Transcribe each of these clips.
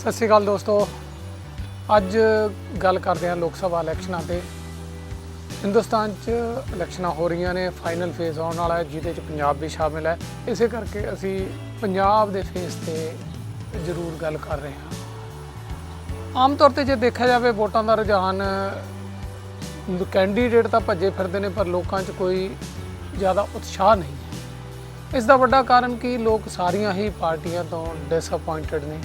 ਸਤਿ ਸ਼੍ਰੀ ਅਕਾਲ ਦੋਸਤੋ। ਅੱਜ ਗੱਲ ਕਰਦੇ ਹਾਂ ਲੋਕ ਸਭਾ ਇਲੈਕਸ਼ਨਾਂ ਤੇ। ਹਿੰਦੁਸਤਾਨ 'ਚ ਇਲੈਕਸ਼ਨਾਂ ਹੋ ਰਹੀਆਂ ਨੇ, ਫਾਈਨਲ ਫੇਜ਼ ਆਉਣ ਵਾਲਾ ਹੈ, ਜਿਹਦੇ 'ਚ ਪੰਜਾਬ ਵੀ ਸ਼ਾਮਿਲ ਹੈ। ਇਸੇ ਕਰਕੇ ਅਸੀਂ ਪੰਜਾਬ ਦੇ ਫੇਜ਼ ਤੇ ਜ਼ਰੂਰ ਗੱਲ ਕਰ ਰਹੇ ਹਾਂ। ਆਮ ਤੌਰ ਤੇ ਜੇ ਦੇਖਿਆ ਜਾਵੇ, ਵੋਟਾਂ ਦਾ ਰੁਝਾਨ ਕੈਂਡੀਡੇਟ ਤਾਂ ਭੱਜੇ ਫਿਰਦੇ ਨੇ, ਪਰ ਲੋਕਾਂ 'ਚ ਕੋਈ ਜ਼ਿਆਦਾ ਉਤਸ਼ਾਹ ਨਹੀਂ ਹੈ। ਇਸ ਦਾ ਵੱਡਾ ਕਾਰਨ ਕਿ ਲੋਕ ਸਾਰੀਆਂ ਹੀ ਪਾਰਟੀਆਂ ਤੋਂ ਡਿਸਅਪਾਇੰਟਡ ਨੇ।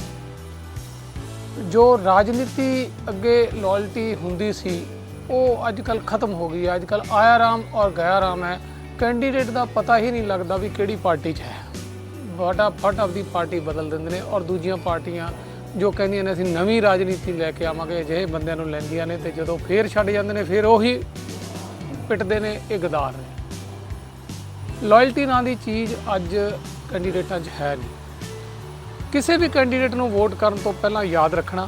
ਜੋ ਰਾਜਨੀਤੀ ਅੱਗੇ ਲਾਇਲਟੀ ਹੁੰਦੀ ਸੀ, ਉਹ ਅੱਜ ਕੱਲ ਖਤਮ ਹੋ ਗਈ ਹੈ। ਅੱਜ ਕੱਲ ਆਇਆ ਰਾਮ ਔਰ ਗਿਆ ਰਾਮ ਹੈ। ਕੈਂਡੀਡੇਟ ਦਾ ਪਤਾ ਹੀ ਨਹੀਂ ਲੱਗਦਾ ਵੀ ਕਿਹੜੀ ਪਾਰਟੀ 'ਚ ਹੈ। ਫਟਾ ਫਟ ਆਪਦੀ ਪਾਰਟੀ ਬਦਲ ਦਿੰਦੇ ਨੇ ਔਰ ਦੂਜੀਆਂ ਪਾਰਟੀਆਂ ਜੋ ਕਹਿੰਦੀਆਂ ਨੇ, ਅਸੀਂ ਨਵੀਂ ਰਾਜਨੀਤੀ ਲੈ ਕੇ ਆਵਾਂਗੇ, ਅਜਿਹੇ ਬੰਦਿਆਂ ਨੂੰ ਲੈਂਦੀਆਂ ਨੇ ਤੇ ਜਦੋਂ ਫੇਰ ਛੱਡ ਜਾਂਦੇ ਨੇ, ਫਿਰ ਉਹੀ ਪਿੱਟਦੇ ਨੇ, ਇਹ ਗਦਾਰ ਨੇ। ਲਾਇਲਟੀ ਨਾਂ ਦੀ ਚੀਜ਼ ਅੱਜ ਕੈਂਡੀਡੇਟਾਂ 'ਚ ਹੈ ਨਹੀਂ। ਕਿਸੇ ਵੀ ਕੈਂਡੀਡੇਟ ਨੂੰ ਵੋਟ ਕਰਨ ਤੋਂ ਪਹਿਲਾਂ ਯਾਦ ਰੱਖਣਾ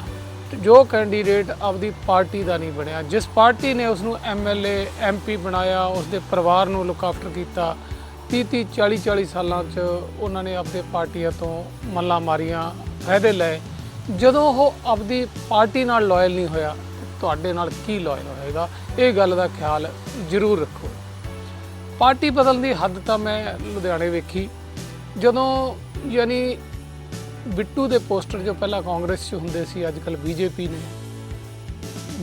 ਜੋ ਕੈਂਡੀਡੇਟ ਆਪਦੀ ਪਾਰਟੀ ਦਾ ਨਹੀਂ ਬਣਿਆ, ਜਿਸ ਪਾਰਟੀ ਨੇ ਉਸ ਨੂੰ ਐਮਐਲਏ ਐਮਪੀ ਬਣਾਇਆ ਉਸ ਦੇ ਪਰਿਵਾਰ ਨੂੰ ਲੁੱਕ ਆਫਟਰ ਕੀਤਾ 30 30 40 40 ਸਾਲਾਂ 'ਚ ਉਹਨਾਂ ਨੇ ਆਪਦੇ ਪਾਰਟੀਆਂ ਤੋਂ ਮੱਲਾਂ ਮਾਰੀਆਂ, ਫਾਇਦੇ ਲਏ। ਜਦੋਂ ਉਹ ਆਪਦੀ ਪਾਰਟੀ ਨਾਲ ਲਾਇਲ ਨਹੀਂ ਹੋਇਆ, ਤੁਹਾਡੇ ਨਾਲ ਕੀ ਲਾਇਲ ਹੋਏਗਾ? ਇਹ ਗੱਲ ਦਾ ਖਿਆਲ ਜ਼ਰੂਰ ਰੱਖੋ। ਪਾਰਟੀ ਬਦਲਣ ਦੀ ਹੱਦ ਤਾਂ ਮੈਂ ਲੁਧਿਆਣੇ ਵੇਖੀ। ਜਦੋਂ ਯਾਨੀ ਬਿੱਟੂ ਦੇ ਪੋਸਟਰ ਜੋ ਪਹਿਲਾਂ ਕਾਂਗਰਸ 'ਚ ਹੁੰਦੇ ਸੀ ਅੱਜ ਕੱਲ ਬੀਜੇਪੀ ਨੇ।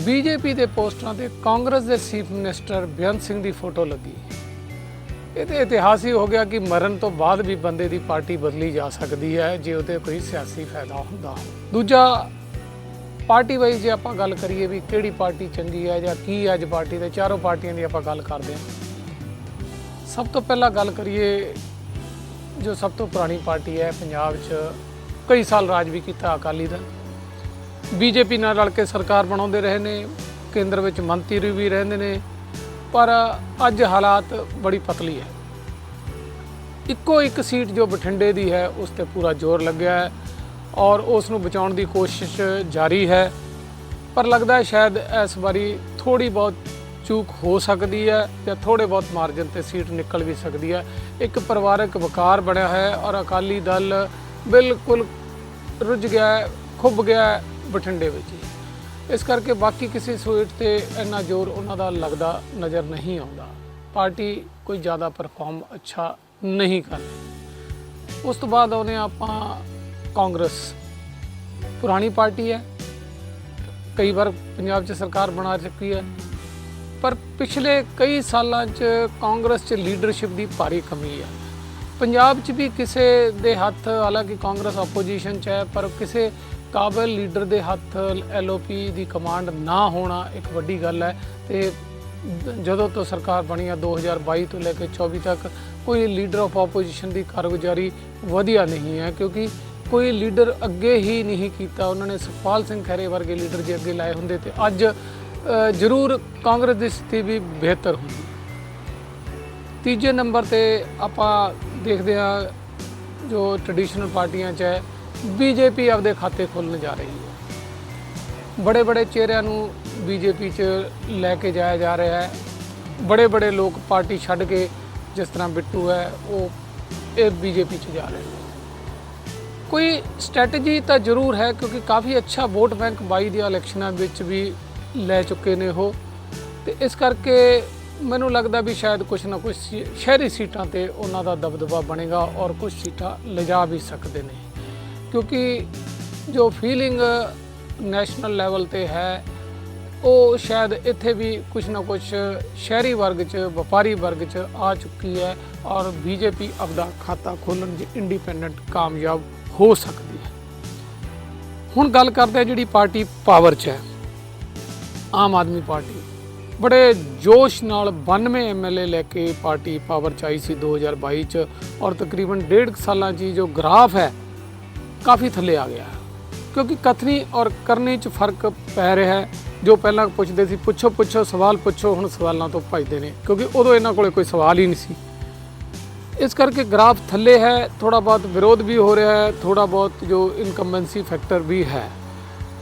ਬੀਜੇਪੀ ਦੇ ਪੋਸਟਰਾਂ ਤੇ ਕਾਂਗਰਸ ਦੇ ਚੀਫ ਮਿਨਿਸਟਰ ਬੇਅੰਤ ਸਿੰਘ ਦੀ ਫੋਟੋ ਲੱਗੀ। ਇਹ ਤੇ ਇਤਿਹਾਸ ਹੀ ਹੋ ਗਿਆ ਕਿ ਮਰਨ ਤੋਂ ਬਾਅਦ ਵੀ ਬੰਦੇ ਦੀ ਪਾਰਟੀ ਬਦਲੀ ਜਾ ਸਕਦੀ ਹੈ, ਜੇ ਉਹਦੇ ਕੋਈ ਸਿਆਸੀ ਫਾਇਦਾ ਹੁੰਦਾ ਦੂਜਾ, ਪਾਰਟੀ ਵਾਈਜ਼ ਜੇ ਆਪਾਂ ਗੱਲ ਕਰੀਏ ਵੀ ਕਿਹੜੀ ਪਾਰਟੀ ਚੰਗੀ ਹੈ ਜਾਂ ਕੀ ਹੈ ਅੱਜ ਪਾਰਟੀ ਦੇ, ਚਾਰੋਂ ਪਾਰਟੀਆਂ ਦੀ ਆਪਾਂ ਗੱਲ ਕਰਦੇ ਹਾਂ। ਸਭ ਤੋਂ ਪਹਿਲਾਂ ਗੱਲ ਕਰੀਏ ਜੋ ਸਭ ਤੋਂ ਪੁਰਾਣੀ ਪਾਰਟੀ ਹੈ, ਪੰਜਾਬ 'ਚ ਕਈ ਸਾਲ ਰਾਜ ਵੀ ਕੀਤਾ ਅਕਾਲੀ ਦਲ। ਬੀਜੇਪੀ ਨਾਲ ਰਲ ਕੇ ਸਰਕਾਰ ਬਣਾਉਂਦੇ ਰਹੇ ਨੇ, ਕੇਂਦਰ ਵਿੱਚ ਮੰਤਰੀ ਵੀ ਰਹਿੰਦੇ ਨੇ, ਪਰ ਅੱਜ ਹਾਲਾਤ ਬੜੀ ਪਤਲੀ ਹੈ। ਇੱਕੋ ਇੱਕ ਸੀਟ ਜੋ ਬਠਿੰਡੇ ਦੀ ਹੈ, ਉਸ ਤੇ ਪੂਰਾ ਜ਼ੋਰ ਲੱਗਿਆ ਹੈ ਔਰ ਉਸ ਨੂੰ ਬਚਾਉਣ ਦੀ ਕੋਸ਼ਿਸ਼ ਜਾਰੀ ਹੈ। ਪਰ ਲੱਗਦਾ ਹੈ ਸ਼ਾਇਦ ਇਸ ਵਾਰੀ ਥੋੜੀ ਬਹੁਤ ਚੂਕ ਹੋ ਸਕਦੀ ਹੈ ਜਾਂ ਥੋੜੇ ਬਹੁਤ ਮਾਰਜਨ ਤੇ ਸੀਟ ਨਿਕਲ ਵੀ ਸਕਦੀ ਹੈ। ਇੱਕ ਪਰਿਵਾਰਕ ਵਕਾਰ ਬਣਿਆ ਹੈ ਔਰ ਅਕਾਲੀ ਦਲ ਬਿਲਕੁਲ ਰੁੱਝ ਗਿਆ ਖੁੱਬ ਗਿਆ ਬਠਿੰਡੇ ਵਿੱਚ ਇਸ ਕਰਕੇ ਬਾਕੀ ਕਿਸੇ ਸੀਟ ਤੇ ਇੰਨਾ ਜ਼ੋਰ ਉਹਨਾਂ ਦਾ ਲੱਗਦਾ ਨਜ਼ਰ ਨਹੀਂ ਆਉਂਦਾ। ਪਾਰਟੀ ਕੋਈ ਜ਼ਿਆਦਾ ਪਰਫਾਰਮ ਅੱਛਾ ਨਹੀਂ ਕਰ ਰਹੀ। ਉਸ ਤੋਂ ਬਾਅਦ ਉਹਨੇ ਆਪਾਂ ਕਾਂਗਰਸ। ਪੁਰਾਣੀ ਪਾਰਟੀ ਹੈ। ਕਈ ਵਾਰ ਪੰਜਾਬ 'ਚ ਸਰਕਾਰ ਬਣਾ ਚੁੱਕੀ ਹੈ। ਪਰ ਪਿਛਲੇ ਕਈ ਸਾਲਾਂ 'ਚ ਕਾਂਗਰਸ 'ਚ ਲੀਡਰਸ਼ਿਪ ਦੀ ਭਾਰੀ ਕਮੀ ਹੈ। ਪੰਜਾਬ 'ਚ ਵੀ ਕਿਸੇ ਦੇ ਹੱਥ, ਹਾਲਾਂਕਿ ਕਾਂਗਰਸ ਆਪੋਜੀਸ਼ਨ 'ਚ ਹੈ, ਪਰ ਕਿਸੇ ਕਾਬਲ ਲੀਡਰ ਦੇ ਹੱਥ ਐਲਓਪੀ ਦੀ ਕਮਾਂਡ ਨਾ ਹੋਣਾ ਇੱਕ ਵੱਡੀ ਗੱਲ ਹੈ ਤੇ ਜਦੋਂ ਤੋਂ ਸਰਕਾਰ ਬਣੀ ਆ 2022 ਤੋਂ ਲੈ ਕੇ 24 ਤੱਕ ਕੋਈ ਲੀਡਰ ਆਫ ਆਪੋਜੀਸ਼ਨ ਦੀ ਕਾਰਗੁਜ਼ਾਰੀ ਵਧੀਆ ਨਹੀਂ ਹੈ, ਕਿਉਂਕਿ ਕੋਈ ਲੀਡਰ ਅੱਗੇ ਹੀ ਨਹੀਂ ਕੀਤਾ। ਉਹਨਾਂ ਨੇ ਸੁਖਪਾਲ ਸਿੰਘ ਖਹਿਰੇ ਵਰਗੇ ਲੀਡਰ ਜੇ ਅੱਗੇ ਲਾਏ ਹੁੰਦੇ ਤੇ ਅੱਜ ਜ਼ਰੂਰ ਕਾਂਗਰਸ ਦੀ ਸਥਿਤੀ ਵੀ ਬਿਹਤਰ ਹੁੰਦੀ। ਤੀਜੇ ਨੰਬਰ ਤੇ ਆਪਾਂ ਦੇਖਦੇ ਹਾਂ ਜੋ ਟ੍ਰੈਡੀਸ਼ਨਲ ਪਾਰਟੀਆਂ 'ਚ ਹੈ, ਬੀਜੇਪੀ ਆਪਦੇ ਖਾਤੇ ਖੋਲ੍ਹਣ ਜਾ ਰਹੀ ਹੈ। ਬੜੇ ਬੜੇ ਚਿਹਰਿਆਂ ਨੂੰ ਬੀਜੇਪੀ 'ਚ ਲੈ ਕੇ ਜਾਇਆ ਜਾ ਰਿਹਾ ਹੈ। ਬੜੇ ਬੜੇ ਲੋਕ ਪਾਰਟੀ ਛੱਡ ਕੇ ਜਿਸ ਤਰ੍ਹਾਂ ਬਿੱਟੂ ਹੈ, ਉਹ ਇਹ ਬੀਜੇਪੀ 'ਚ ਜਾ ਰਹੇ ਨੇ। ਕੋਈ ਸਟ੍ਰੈਟਜੀ ਤਾਂ ਜ਼ਰੂਰ ਹੈ, ਕਿਉਂਕਿ ਕਾਫੀ ਅੱਛਾ ਵੋਟ ਬੈਂਕ ਬਾਈ ਦੀਆਂ ਇਲੈਕਸ਼ਨਾਂ ਵਿੱਚ ਵੀ ਲੈ ਚੁੱਕੇ ਨੇ ਉਹ। ਤੇ ਇਸ ਕਰਕੇ ਮੈਨੂੰ ਲੱਗਦਾ ਵੀ ਸ਼ਾਇਦ ਕੁਝ ਨਾ ਕੁਝ ਸ਼ਹਿ- ਸ਼ਹਿਰੀ ਸੀਟਾਂ ਤੇ ਉਹਨਾਂ ਦਾ ਦਬਦਬਾ ਬਣੇਗਾ ਔਰ ਕੁਝ ਸੀਟਾਂ ਲਿਜਾ ਵੀ ਸਕਦੇ ਨੇ। ਕਿਉਂਕਿ ਜੋ ਫੀਲਿੰਗ ਨੈਸ਼ਨਲ ਲੈਵਲ ਤੇ ਹੈ, ਉਹ ਸ਼ਾਇਦ ਇੱਥੇ ਵੀ ਕੁਝ ਨਾ ਕੁਝ ਸ਼ਹਿਰੀ ਵਰਗ 'ਚ, ਵਪਾਰੀ ਵਰਗ 'ਚ ਆ ਚੁੱਕੀ ਹੈ ਔਰ ਬੀਜੇਪੀ ਆਪਦਾ ਖਾਤਾ ਖੋਲਣ 'ਚ ਇੰਡੀਪੈਂਡੈਂਟ ਕਾਮਯਾਬ ਹੋ ਸਕਦੀ ਹੈ। ਹੁਣ ਗੱਲ ਕਰਦੇ ਆ ਜਿਹੜੀ ਪਾਰਟੀ ਪਾਵਰ 'ਚ ਹੈ, ਆਮ ਆਦਮੀ ਪਾਰਟੀ। ਬੜੇ ਜੋਸ਼ ਨਾਲ 92 ਐਮਐਲਏ ਲੈ ਕੇ ਪਾਰਟੀ ਪਾਵਰ 'ਚ ਆਈ ਸੀ 2022 ਚ ਔਰ ਤਕਰੀਬਨ ਡੇਢ ਕੁ ਸਾਲਾਂ 'ਚ ਹੀ ਜੋ ਗ੍ਰਾਫ ਹੈ, ਕਾਫੀ ਥੱਲੇ ਆ ਗਿਆ। ਹੈ। ਕਿਉਂਕਿ ਕਥਨੀ ਔਰ ਕਰਨੀ 'ਚ ਫ਼ਰਕ ਪੈ ਰਿਹਾ ਹੈ। ਜੋ ਪਹਿਲਾਂ ਪੁੱਛਦੇ ਸੀ, ਪੁੱਛੋ ਪੁੱਛੋ, ਸਵਾਲ ਪੁੱਛੋ, ਹੁਣ ਸਵਾਲਾਂ ਤੋਂ ਭੱਜਦੇ ਨੇ। ਕਿਉਂਕਿ ਉਦੋਂ ਇਹਨਾਂ ਕੋਲੇ ਕੋਈ ਸਵਾਲ ਹੀ ਨਹੀਂ ਸੀ। ਇਸ ਕਰਕੇ ਗ੍ਰਾਫ ਥੱਲੇ ਹੈ ਥੋੜਾ ਬਹੁਤ ਵਿਰੋਧ ਵੀ ਹੋ ਰਿਹਾ ਹੈ ਥੋੜਾ ਬਹੁਤ ਜੋ ਇਨਕੰਬੈਂਸੀ ਫੈਕਟਰ ਵੀ ਹੈ।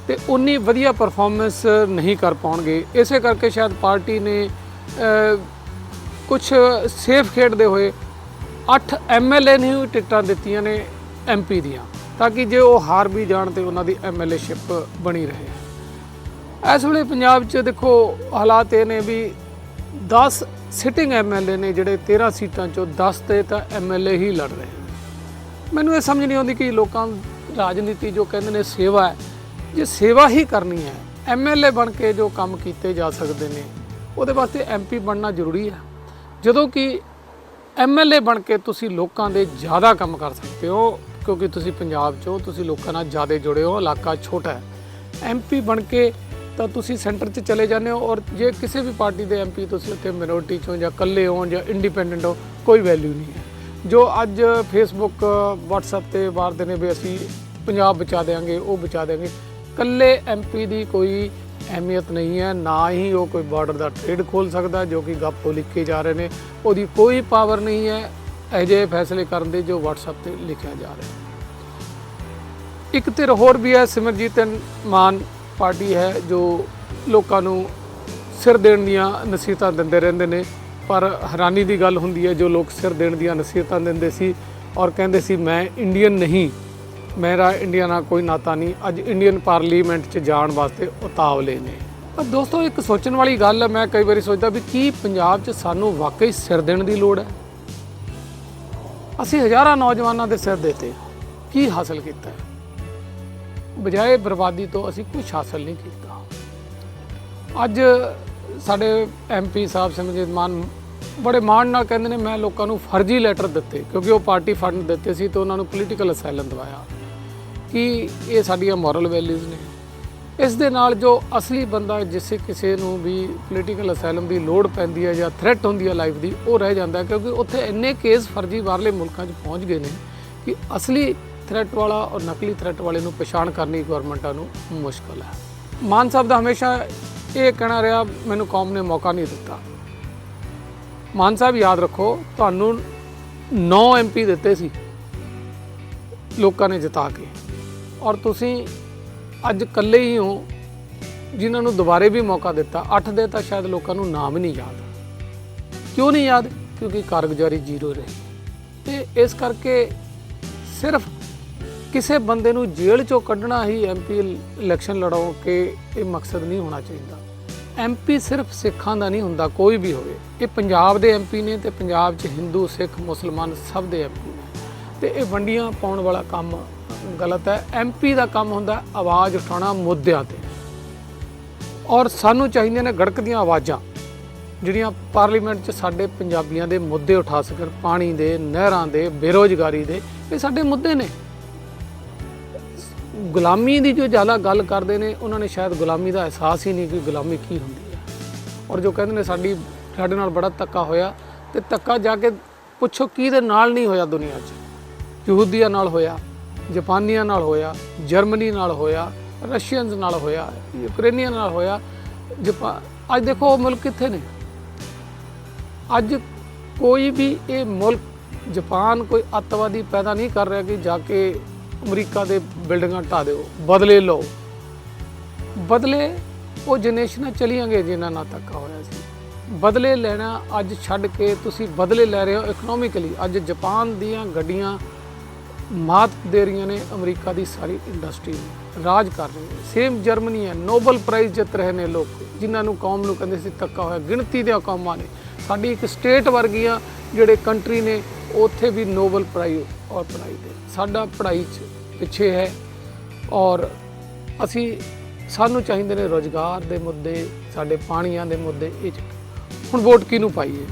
ਤੇ ਉਨੀ ਵਧੀਆ ਪਰਫਾਰਮੈਂਸ ਨਹੀਂ ਕਰ ਪਾਉਣਗੇ। ਇਸੇ ਕਰਕੇ ਸ਼ਾਇਦ ਪਾਰਟੀ ਨੇ ਕੁਝ ਸੇਫ ਖੇਡਦੇ ਹੋਏ 8 ਐਮਐਲਏ ਨੂੰ ਹੀ ਟਿਕਟਾਂ ਦਿੱਤੀਆਂ ਨੇ ਐਮਪੀ ਦੀਆਂ, ਤਾਂ ਕਿ ਜੇ ਉਹ ਹਾਰ ਵੀ ਜਾਣ ਤੇ ਉਹਨਾਂ ਦੀ ਐਮਐਲਏਸ਼ਿਪ ਬਣੀ ਰਹੇ। ਇਸ ਵੇਲੇ ਪੰਜਾਬ 'ਚ ਦੇਖੋ, ਹਾਲਾਤ ਇਹ ਨੇ ਵੀ 10 ਸਿਟਿੰਗ ਐਮਐਲਏ ਨੇ ਜਿਹੜੇ 13 ਸੀਟਾਂ ਚੋਂ 10 ਤੇ ਤਾਂ ਐਮਐਲਏ ਹੀ ਲੜ ਰਹੇ ਮੈਨੂੰ ਇਹ ਸਮਝ ਨਹੀਂ ਆਉਂਦੀ ਕਿ ਲੋਕਾਂ ਰਾਜਨੀਤੀ ਜੋ ਕਹਿੰਦੇ ਨੇ ਸੇਵਾ ਹੈ ਜੇ ਸੇਵਾ ਹੀ ਕਰਨੀ ਹੈ। ਐਮਐਲਏ ਬਣ ਕੇ ਜੋ ਕੰਮ ਕੀਤੇ ਜਾ ਸਕਦੇ ਨੇ, ਉਹਦੇ ਵਾਸਤੇ ਐਮਪੀ ਬਣਨਾ ਜ਼ਰੂਰੀ ਹੈ। ਜਦੋਂ ਕਿ ਐਮਐਲਏ ਬਣ ਕੇ ਤੁਸੀਂ ਲੋਕਾਂ ਦੇ ਜ਼ਿਆਦਾ ਕੰਮ ਕਰ ਸਕਦੇ ਹੋ, ਕਿਉਂਕਿ ਤੁਸੀਂ ਪੰਜਾਬ 'ਚੋਂ ਤੁਸੀਂ ਲੋਕਾਂ ਨਾਲ ਜ਼ਿਆਦਾ ਜੁੜੇ ਹੋ, ਇਲਾਕਾ ਛੋਟਾ ਹੈ। ਐਮਪੀ ਬਣ ਕੇ ਤਾਂ ਤੁਸੀਂ ਸੈਂਟਰ 'ਚ ਚਲੇ ਜਾਂਦੇ ਹੋ ਔਰ ਜੇ ਕਿਸੇ ਵੀ ਪਾਰਟੀ ਦੇ ਐਮਪੀ ਤੁਸੀਂ ਉੱਥੇ ਮਿਨੋਰਟੀ 'ਚੋਂ ਜਾਂ ਇਕੱਲੇ ਹੋ ਜਾਂ ਇੰਡੀਪੈਂਡੈਂਟ ਹੋ, ਕੋਈ ਵੈਲਿਊ ਨਹੀਂ ਹੈ। ਜੋ ਅੱਜ ਫੇਸਬੁੱਕ WhatsApp ਤੇ ਵਾਰਦੇ ਨੇ ਵੀ ਅਸੀਂ ਪੰਜਾਬ ਬਚਾ ਦੇਾਂਗੇ ਉਹ ਬਚਾ ਦੇਾਂਗੇ ਇਕੱਲੇ ਐਮਪੀ ਦੀ ਕੋਈ ਅਹਿਮੀਅਤ ਨਹੀਂ ਹੈ, ਨਾ ਹੀ ਉਹ ਕੋਈ ਬਾਰਡਰ ਦਾ ਟ੍ਰੇਡ ਖੋਲ ਸਕਦਾ ਜੋ ਕਿ ਗੱਪੋ ਲਿਖੇ ਜਾ ਰਹੇ ਨੇ। ਉਹਦੀ ਕੋਈ ਪਾਵਰ ਨਹੀਂ ਹੈ ਇਹੋ ਜਿਹੇ ਫੈਸਲੇ ਕਰਨ ਦੇ ਜੋ WhatsApp ਤੇ ਲਿਖਿਆ ਜਾ ਰਿਹਾ ਇੱਕ ਧਿਰ ਹੋਰ ਵੀ ਹੈ, ਸਿਮਰਜੀਤ ਮਾਨ ਪਾਰਟੀ ਹੈ, ਜੋ ਲੋਕਾਂ ਨੂੰ ਸਿਰ ਦੇਣ ਦੀਆਂ ਨਸੀਹਤਾਂ ਦਿੰਦੇ ਰਹਿੰਦੇ ਨੇ। ਪਰ ਹੈਰਾਨੀ ਦੀ ਗੱਲ ਹੁੰਦੀ ਹੈ, ਜੋ ਲੋਕ ਸਿਰ ਦੇਣ ਦੀਆਂ ਨਸੀਹਤਾਂ ਦਿੰਦੇ ਸੀ ਔਰ ਕਹਿੰਦੇ ਸੀ, ਮੈਂ ਇੰਡੀਅਨ ਨਹੀਂ ਮੇਰਾ ਇੰਡੀਆ ਨਾਲ ਕੋਈ ਨਾਤਾ ਨਹੀਂ। ਅੱਜ ਇੰਡੀਅਨ ਪਾਰਲੀਮੈਂਟ 'ਚ ਜਾਣ ਵਾਸਤੇ ਉਤਾਵਲੇ ਨੇ। ਪਰ ਦੋਸਤੋ, ਇੱਕ ਸੋਚਣ ਵਾਲੀ ਗੱਲ ਹੈ ਮੈਂ ਕਈ ਵਾਰੀ ਸੋਚਦਾ ਵੀ ਕੀ ਪੰਜਾਬ 'ਚ ਸਾਨੂੰ ਵਾਕਈ ਸਿਰ ਦੇਣ ਦੀ ਲੋੜ ਹੈ? ਅਸੀਂ ਹਜ਼ਾਰਾਂ ਨੌਜਵਾਨਾਂ ਦੇ ਸਿਰ ਦੇਤੇ। ਕੀ ਹਾਸਲ ਕੀਤਾ ਬਜਾਏ ਬਰਬਾਦੀ ਤੋਂ ਅਸੀਂ ਕੁਝ ਹਾਸਲ ਨਹੀਂ ਕੀਤਾ। ਅੱਜ ਸਾਡੇ ਐਮਪੀ ਸਾਹਿਬ ਸਿਮਰਜੀਤ ਮਾਨ ਬੜੇ ਮਾਣ ਨਾਲ ਕਹਿੰਦੇ ਨੇ, ਮੈਂ ਲੋਕਾਂ ਨੂੰ ਫਰਜ਼ੀ ਲੈਟਰ ਦਿੱਤੇ, ਕਿਉਂਕਿ ਉਹ ਪਾਰਟੀ ਫੰਡ ਦਿੱਤੇ ਸੀ ਤੇ ਉਹਨਾਂ ਨੂੰ ਪੋਲੀਟੀਕਲ ਅਸਾਈਲਮ ਦਵਾਇਆ। ਕਿ ਇਹ ਸਾਡੀਆਂ ਮੋਰਲ ਵੈਲਿਊਜ਼ ਨੇ? ਇਸ ਦੇ ਨਾਲ ਜੋ ਅਸਲੀ ਬੰਦਾ ਜਿਸੇ ਕਿਸੇ ਨੂੰ ਵੀ ਪੋਲੀਟੀਕਲ ਅਸਾਈਲਮ ਦੀ ਲੋੜ ਪੈਂਦੀ ਹੈ ਜਾਂ ਥ੍ਰੈਟ ਹੁੰਦੀ ਹੈ ਲਾਈਫ ਦੀ, ਉਹ ਰਹਿ ਜਾਂਦਾ ਕਿਉਂਕਿ ਉੱਥੇ ਇੰਨੇ ਕੇਸ ਫਰਜ਼ੀ ਬਾਹਰਲੇ ਮੁਲਕਾਂ 'ਚ ਪਹੁੰਚ ਗਏ ਨੇ ਕਿ ਅਸਲੀ ਥ੍ਰੈਟ ਵਾਲਾ ਔਰ ਨਕਲੀ ਥ੍ਰੈਟ ਵਾਲੇ ਨੂੰ ਪਛਾਣ ਕਰਨੀ ਗਵਰਨਮੈਂਟਾਂ ਨੂੰ ਮੁਸ਼ਕਲ ਹੈ। ਮਾਨ ਸਾਹਿਬ ਦਾ ਹਮੇਸ਼ਾ ਇਹ ਕਹਿਣਾ ਰਿਹਾ, ਮੈਨੂੰ ਕੌਮ ਨੇ ਮੌਕਾ ਨਹੀਂ ਦਿੱਤਾ। ਮਾਨ ਸਾਹਿਬ, ਯਾਦ ਰੱਖੋ, ਤੁਹਾਨੂੰ 9 ਐਮਪੀ ਦਿੱਤੇ ਸੀ। ਲੋਕਾਂ ਨੇ ਜਿਤਾ ਕੇ। ਔਰ ਤੁਸੀਂ ਅੱਜ ਇਕੱਲੇ ਹੀ ਹੋ ਜਿਨ੍ਹਾਂ ਨੂੰ ਦੁਬਾਰੇ ਵੀ ਮੌਕਾ ਦਿੱਤਾ। 8 ਦੇ ਤਾਂ ਸ਼ਾਇਦ ਲੋਕਾਂ ਨੂੰ ਨਾਮ ਨਹੀਂ ਯਾਦ। ਕਿਉਂ ਨਹੀਂ ਯਾਦ? ਕਿਉਂਕਿ ਕਾਰਗੁਜ਼ਾਰੀ ਜ਼ੀਰੋ ਰਹੀ। ਤੇ ਇਸ ਕਰਕੇ ਸਿਰਫ ਕਿਸੇ ਬੰਦੇ ਨੂੰ ਜੇਲ੍ਹ ਚੋਂ ਕੱਢਣਾ ਹੀ ਐਮਪੀ ਇਲੈਕਸ਼ਨ ਲੜਾਓ ਕਿ ਇਹ ਮਕਸਦ ਨਹੀਂ ਹੋਣਾ ਚਾਹੀਦਾ। ਐਮਪੀ ਸਿਰਫ ਸਿੱਖਾਂ ਦਾ ਨਹੀਂ ਹੁੰਦਾ, ਕੋਈ ਵੀ ਹੋਵੇ। ਇਹ ਪੰਜਾਬ ਦੇ ਐਮਪੀ ਨੇ ਤੇ ਪੰਜਾਬ 'ਚ ਹਿੰਦੂ, ਸਿੱਖ, ਮੁਸਲਮਾਨ ਸਭ ਦੇ ਐਮਪੀ ਨੇ। ਤੇ ਇਹ ਵੰਡੀਆਂ ਪਾਉਣ ਵਾਲਾ ਕੰਮ ਗਲਤ ਹੈ। ਐਮਪੀ ਦਾ ਕੰਮ ਹੁੰਦਾ ਆਵਾਜ਼ ਉਠਾਉਣਾ ਮੁੱਦਿਆਂ ਤੇ। ਔਰ ਸਾਨੂੰ ਚਾਹੀਦੀਆਂ ਨੇ ਗੜਕਦੀਆਂ ਆਵਾਜ਼ਾਂ, ਜਿਹੜੀਆਂ ਪਾਰਲੀਮੈਂਟ 'ਚ ਸਾਡੇ ਪੰਜਾਬੀਆਂ ਦੇ ਮੁੱਦੇ ਉਠਾ ਸਕਣ। ਪਾਣੀ ਦੇ, ਨਹਿਰਾਂ ਦੇ, ਬੇਰੋਜ਼ਗਾਰੀ ਦੇ, ਇਹ ਸਾਡੇ ਮੁੱਦੇ ਨੇ। ਗੁਲਾਮੀ ਦੀ ਜੋ ਜ਼ਿਆਦਾ ਗੱਲ ਕਰਦੇ ਨੇ, ਉਹਨਾਂ ਨੇ ਸ਼ਾਇਦ ਗੁਲਾਮੀ ਦਾ ਅਹਿਸਾਸ ਹੀ ਨਹੀਂ ਕਿ ਗੁਲਾਮੀ ਕੀ ਹੁੰਦੀ ਹੈ। ਔਰ ਜੋ ਕਹਿੰਦੇ ਨੇ, ਸਾਡੀ, ਸਾਡੇ ਨਾਲ ਬੜਾ ਧੱਕਾ ਹੋਇਆ ਤੇ ਧੱਕਾ ਜਾ ਕੇ ਪੁੱਛੋ ਕਿਹਦੇ ਨਾਲ ਨਹੀਂ ਹੋਇਆ ਦੁਨੀਆ 'ਚ। ਯਹੂਦੀਆਂ ਨਾਲ ਹੋਇਆ। ਜਾਪਾਨੀਆਂ ਨਾਲ ਹੋਇਆ, ਜਰਮਨੀ ਨਾਲ ਹੋਇਆ, ਰਸ਼ੀਅਨਸ ਨਾਲ ਹੋਇਆ ਯੂਕਰੇਨੀਅਨ ਨਾਲ ਹੋਇਆ, ਜਪਾ ਅੱਜ ਦੇਖੋ ਉਹ ਮੁਲਕ ਕਿੱਥੇ ਨੇ? ਅੱਜ ਕੋਈ ਵੀ ਇਹ ਮੁਲਕ ਜਾਪਾਨ ਕੋਈ ਅੱਤਵਾਦੀ ਪੈਦਾ ਨਹੀਂ ਕਰ ਰਿਹਾ ਕਿ ਜਾ ਕੇ ਅਮਰੀਕਾ ਦੇ ਬਿਲਡਿੰਗਾਂ ਢਾ ਦਿਓ, ਬਦਲੇ ਲਓ। ਬਦਲੇ ਉਹ ਜਨਰੇਸ਼ਨਾਂ ਚਲੀਆਂ ਗਏ ਜਿਨ੍ਹਾਂ ਨਾਲ ਧੱਕਾ ਹੋਇਆ ਸੀ। ਬਦਲੇ ਲੈਣਾ ਅੱਜ ਛੱਡ ਕੇ ਤੁਸੀਂ ਬਦਲੇ ਲੈ ਰਹੇ ਹੋ ਇਕਨੋਮਿਕਲੀ ਅੱਜ ਜਾਪਾਨ ਦੀਆਂ ਗੱਡੀਆਂ ਮਾਤ ਦੇ ਰਹੀਆਂ ਨੇ ਅਮਰੀਕਾ ਦੀ ਸਾਰੀ ਇੰਡਸਟਰੀ ਨੂੰ। ਰਾਜ ਕਰ ਰਹੀ ਨੇ। ਸੇਮ ਜਰਮਨੀ ਹੈ। ਨੋਬਲ ਪ੍ਰਾਈਜ਼ ਜਿੱਤ ਰਹੇ ਨੇ ਲੋਕ। ਜਿਨ੍ਹਾਂ ਨੂੰ ਕੌਮ ਨੂੰ ਕਹਿੰਦੇ ਸੀ ਧੱਕਾ ਹੋਇਆ। ਗਿਣਤੀ ਦੇ ਕੌਮਾਂ ਨੇ। ਸਾਡੀ ਇੱਕ ਸਟੇਟ ਵਰਗੀਆਂ ਜਿਹੜੇ ਕੰਟਰੀ ਨੇ, ਉੱਥੇ ਵੀ ਨੋਬਲ ਪ੍ਰਾਈਜ਼ ਔਰ ਪੜ੍ਹਾਈ ਦੇ। ਸਾਡਾ ਪੜ੍ਹਾਈ 'ਚ ਪਿੱਛੇ ਹੈ। ਔਰ ਅਸੀਂ, ਸਾਨੂੰ ਚਾਹੀਦੇ ਨੇ ਰੋਜ਼ਗਾਰ ਦੇ ਮੁੱਦੇ, ਸਾਡੇ ਪਾਣੀਆਂ ਦੇ ਮੁੱਦੇ। ਇਹ 'ਚ। ਹੁਣ ਵੋਟ ਕਿਹਨੂੰ ਪਾਈਏ?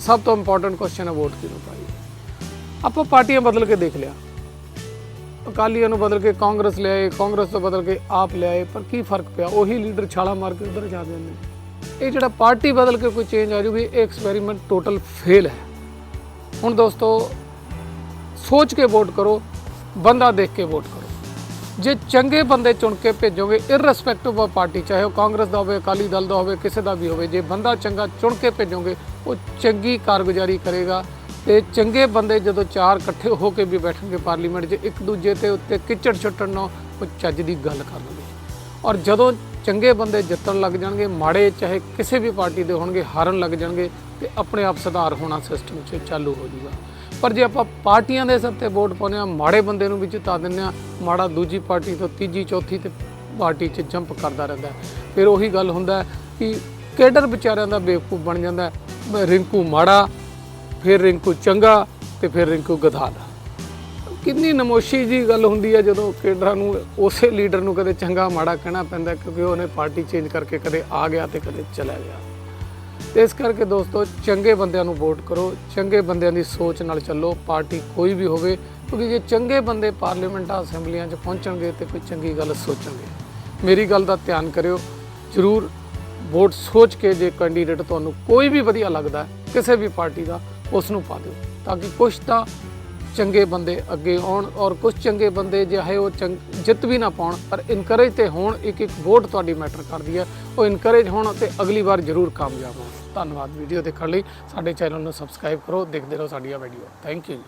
ਸਭ ਤੋਂ ਇੰਪੋਰਟੈਂਟ ਕੁਐਸਚਨ ਹੈ ਵੋਟ ਕਿਹਨੂੰ ਪਾਈਏ? ਆਪਾਂ ਪਾਰਟੀਆਂ ਬਦਲ ਕੇ ਦੇਖ ਲਿਆ। ਅਕਾਲੀਆਂ ਨੂੰ ਬਦਲ ਕੇ ਕਾਂਗਰਸ ਲਿਆਏ, ਕਾਂਗਰਸ ਤੋਂ ਬਦਲ ਕੇ ਆਪ ਲਿਆਏ, ਪਰ ਕੀ ਫ਼ਰਕ ਪਿਆ? ਉਹੀ ਲੀਡਰ ਛਾਲਾ ਮਾਰ ਕੇ ਉਧਰ ਜਾ ਦਿੰਦੇ ਨੇ। ਇਹ ਜਿਹੜਾ ਪਾਰਟੀ ਬਦਲ ਕੇ ਕੋਈ ਚੇਂਜ ਆ ਜੂਗੀ ਇਹ ਐਕਸਪੈਰੀਮੈਂਟ ਟੋਟਲ ਫੇਲ ਹੈ। ਹੁਣ ਦੋਸਤੋ, ਸੋਚ ਕੇ ਵੋਟ ਕਰੋ, ਬੰਦਾ ਦੇਖ ਕੇ ਵੋਟ ਕਰੋ। ਜੇ ਚੰਗੇ ਬੰਦੇ ਚੁਣ ਕੇ ਭੇਜੋਗੇ ਇਰਰਿਸਪੈਕਟਿਵ ਆਫ ਪਾਰਟੀ ਚਾਹੇ ਉਹ ਕਾਂਗਰਸ ਦਾ ਹੋਵੇ, ਅਕਾਲੀ ਦਲ ਦਾ ਹੋਵੇ, ਕਿਸੇ ਦਾ ਵੀ ਹੋਵੇ, ਜੇ ਬੰਦਾ ਚੰਗਾ ਚੁਣ ਕੇ ਭੇਜੋਗੇ, ਉਹ ਚੰਗੀ ਕਾਰਗੁਜ਼ਾਰੀ ਕਰੇਗਾ। ਤੇ ਚੰਗੇ ਬੰਦੇ ਜਦੋਂ ਚਾਰ ਇਕੱਠੇ ਹੋ ਕੇ ਵੀ ਬੈਠਣਗੇ ਪਾਰਲੀਮੈਂਟ 'ਚ, ਇੱਕ ਦੂਜੇ ਤੇ ਉੱਤੇ ਕਿਚੜ ਛੁੱਟਣ ਨਾਲ ਉਹ ਚੱਜ ਦੀ ਗੱਲ ਕਰ ਕਰਨਗੇ ਔਰ ਜਦੋਂ ਚੰਗੇ ਬੰਦੇ ਜਿੱਤਣ ਲੱਗ ਜਾਣਗੇ, ਮਾੜੇ ਚਾਹੇ ਕਿਸੇ ਵੀ ਪਾਰਟੀ ਦੇ ਹੋਣਗੇ, ਹਾਰਨ ਲੱਗ ਜਾਣਗੇ ਤੇ ਆਪਣੇ ਆਪ ਸੁਧਾਰ ਹੋਣਾ ਸਿਸਟਮ 'ਚ ਚਾਲੂ ਹੋ ਜੂਗਾ ਪਰ ਜੇ ਆਪਾਂ ਪਾਰਟੀਆਂ ਦੇ ਸਿਰ ਤੇ ਵੋਟ ਪਾਉਂਦੇ ਆ ਮਾੜੇ ਬੰਦੇ ਨੂੰ ਵੀ ਜਿਤਾ ਦਿੰਦੇ ਆ ਮਾੜਾ ਦੂਜੀ ਪਾਰਟੀ ਤੋਂ ਤੀਜੀ, ਚੌਥੀ ਤੇ ਪਾਰਟੀ 'ਚ ਜੰਪ ਕਰਦਾ ਰਹਿੰਦਾ ਫਿਰ ਉਹੀ ਗੱਲ ਹੁੰਦਾ ਕਿ ਕੇਡਰ ਵਿਚਾਰਿਆਂ ਦਾ ਬੇਵਕੂਫ ਬਣ ਜਾਂਦਾ ਰਿੰਕੂ ਮਾੜਾ ਫਿਰ ਰਿੰਕੂ ਚੰਗਾ ਤੇ ਫਿਰ ਰਿੰਕੂ ਗਧਾਲ। ਕਿੰਨੀ ਨਮੋਸ਼ੀ ਜੀ ਗੱਲ ਹੁੰਦੀ ਹੈ ਜਦੋਂ ਕੇਡਰਾਂ ਨੂੰ, ਉਸੇ ਲੀਡਰ ਨੂੰ ਕਦੇ ਚੰਗਾ ਮਾੜਾ ਕਹਿਣਾ ਪੈਂਦਾ ਕਿਉਂਕਿ ਉਹਨੇ ਪਾਰਟੀ ਚੇਂਜ ਕਰਕੇ ਕਦੇ ਆ ਗਿਆ ਤੇ ਕਦੇ ਚਲਾ ਗਿਆ। ਤੇ ਇਸ ਕਰਕੇ ਦੋਸਤੋ, ਚੰਗੇ ਬੰਦਿਆਂ ਨੂੰ ਵੋਟ ਕਰੋ, ਚੰਗੇ ਬੰਦਿਆਂ ਦੀ ਸੋਚ ਨਾਲ ਚੱਲੋ, ਪਾਰਟੀ ਕੋਈ ਵੀ ਹੋਵੇ, ਕਿਉਂਕਿ ਜੇ ਚੰਗੇ ਬੰਦੇ ਪਾਰਲੀਮੈਂਟਾਂ ਅਸੈਂਬਲੀਆਂ 'ਚ ਪਹੁੰਚਣਗੇ ਤੇ ਕੋਈ ਚੰਗੀ ਗੱਲ ਸੋਚਣਗੇ। ਮੇਰੀ ਗੱਲ ਦਾ ਧਿਆਨ ਕਰਿਓ, ਜ਼ਰੂਰ ਵੋਟ ਸੋਚ ਕੇ ਜੇ ਕੈਂਡੀਡੇਟ ਤੁਹਾਨੂੰ ਕੋਈ ਵੀ ਵਧੀਆ ਲੱਗਦਾ, ਕਿਸੇ ਵੀ ਪਾਰਟੀ ਦਾ ਉਸ ਨੂੰ ਪਾ ਦਿਓ ਤਾਂ ਕਿ ਕੁਝ ਤਾਂ ਚੰਗੇ ਬੰਦੇ ਅੱਗੇ ਆਉਣ ਔਰ ਕੁਝ ਚੰਗੇ ਬੰਦੇ ਜਿਹੇ ਉਹ ਚੰਗ- ਜਿੱਤ ਵੀ ਨਾ ਪਾਉਣ, ਪਰ ਇਨਕਰੇਜ ਤੇ ਹੋਣ, ਇੱਕ ਇੱਕ ਵੋਟ ਤੁਹਾਡੀ ਮੈਟਰ ਕਰਦੀ ਹੈ। ਉਹ ਇਨਕਰੇਜ ਹੋਣ ਤੇ ਅਗਲੀ ਵਾਰ ਜ਼ਰੂਰ ਕਾਮਯਾਬ ਹੋਣ। ਧੰਨਵਾਦ ਵੀਡੀਓ ਦੇਖਣ ਲਈ। ਸਾਡੇ ਚੈਨਲ ਨੂੰ ਸਬਸਕ੍ਰਾਈਬ ਕਰੋ, ਦੇਖਦੇ ਰਹੋ ਸਾਡੀਆਂ ਵੀਡੀਓ ਥੈਂਕ ਯੂ